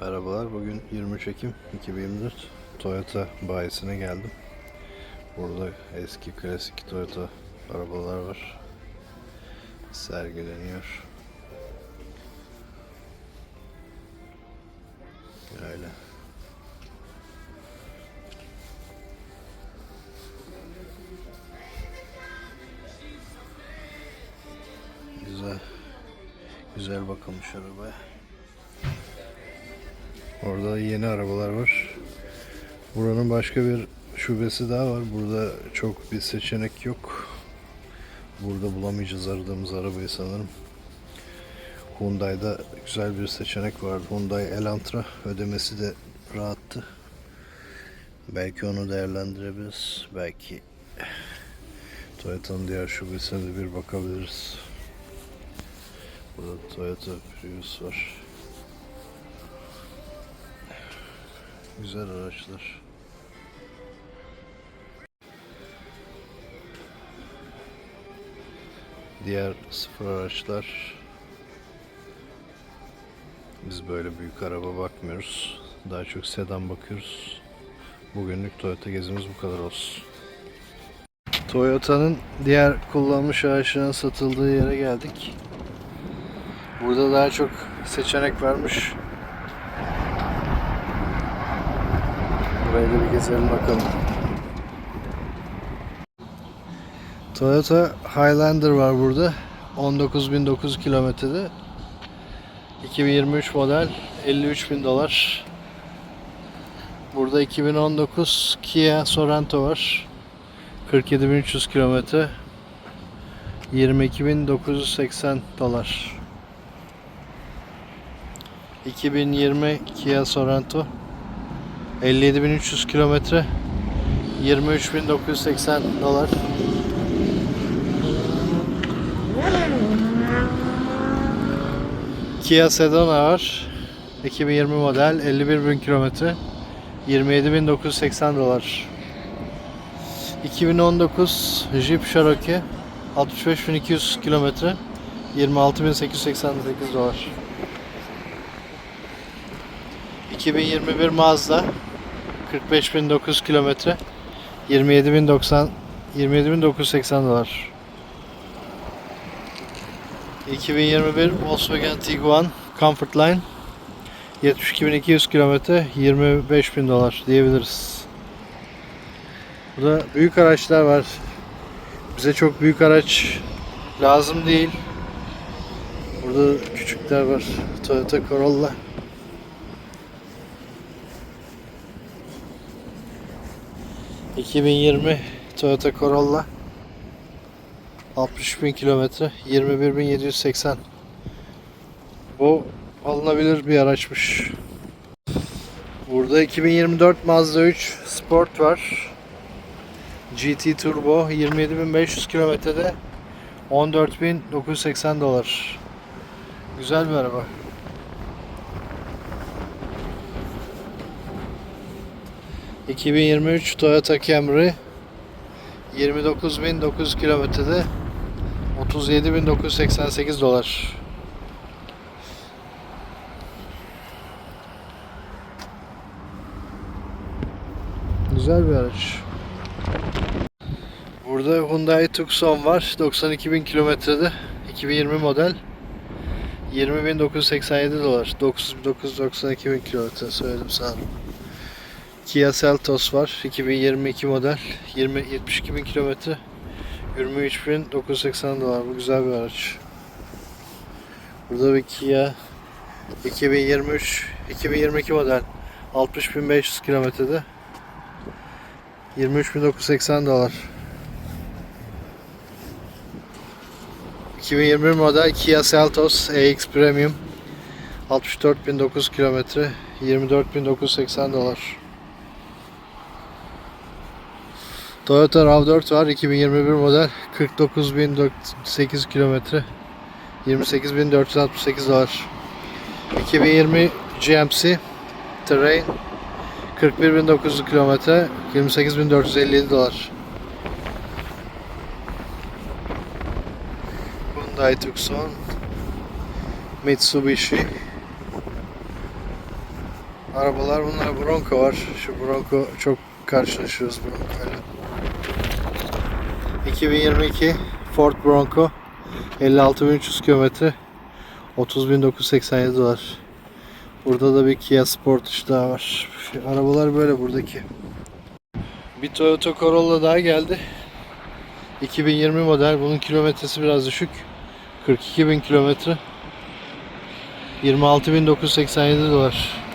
Merhabalar. Bugün 23 Ekim 2024 Toyota bayisine geldim. Burada eski klasik Toyota arabalar var. Sergileniyor. Öyle. Güzel. Güzel bakılmış arabaya. Orada yeni arabalar var. Buranın başka bir şubesi daha var. Burada çok bir seçenek yok. Burada bulamayacağız aradığımız arabayı sanırım. Hyundai'da güzel bir seçenek vardı. Hyundai Elantra ödemesi de rahattı. Belki onu değerlendirebiliriz. Belki Toyota'nın diğer şubesine de bir bakabiliriz. Burada Toyota Prius var. Güzel araçlar. Diğer sıfır araçlar biz böyle büyük araba bakmıyoruz. Daha çok sedan bakıyoruz. Bugünlük Toyota gezimiz bu kadar olsun. Toyota'nın diğer kullanılmış araçların satıldığı yere geldik. Burada daha çok seçenek varmış. Burayı bir gezelim bakalım. Toyota Highlander var burada. 19.900 kilometrede. 2023 model 53.000 dolar. Burada 2019 Kia Sorento var. 47.300 kilometre. 22.980 dolar. 2020 Kia Sorento 57.300 kilometre 23.980 dolar. Kia Sedona var 2020 model 51.000 kilometre 27.980 dolar. 2019 Jeep Cherokee 65.200 kilometre 26.888 dolar. 2021 Mazda 45.900 kilometre 27.090 27.980 dolar 2021 Volkswagen Tiguan Comfortline 72.200 kilometre 25.000 dolar diyebiliriz. Burada büyük araçlar var. Bize çok büyük araç lazım değil. Burada küçükler var. Toyota Corolla ...2020 Toyota Corolla... ...60.000 kilometre... ...21.780... ...bu alınabilir bir araçmış. Burada 2024 Mazda 3 Sport var. GT Turbo 27.500 kilometrede 14.980 dolar. Güzel bir araba. ...2023 Toyota Camry... ...29.900 kilometrede... ...37.988 dolar. Güzel bir araç. Burada Hyundai Tucson var. 92.000 kilometrede. 2020 model. 20.987 dolar. 9.992 kilometre söyledim sanırım. Kia Seltos var. 2022 model. 20 72.000 kilometre. 23.980 dolar. Bu güzel bir araç. Burada bir Kia 2023 2022 model 60.500 kilometrede 23.980 dolar. 2021 model Kia Seltos EX Premium 64.900 kilometre 24.980 dolar. Toyota RAV4 var 2021 model 49.800 kilometre 28.468 dolar. 2020 GMC Terrain 41.900 kilometre 28.457 dolar. Hyundai Tucson Mitsubishi Arabalar bunlar. Bronco var. Şu Bronco çok karşılaşıyoruz Bronco'yla. 2022 Ford Bronco 56.300 kilometre 30.987 dolar. Burada da bir Kia Sportage daha var. Arabalar böyle buradaki. Bir Toyota Corolla daha geldi. 2020 model. Bunun kilometresi biraz düşük. 42.000 kilometre. 26.987 dolar.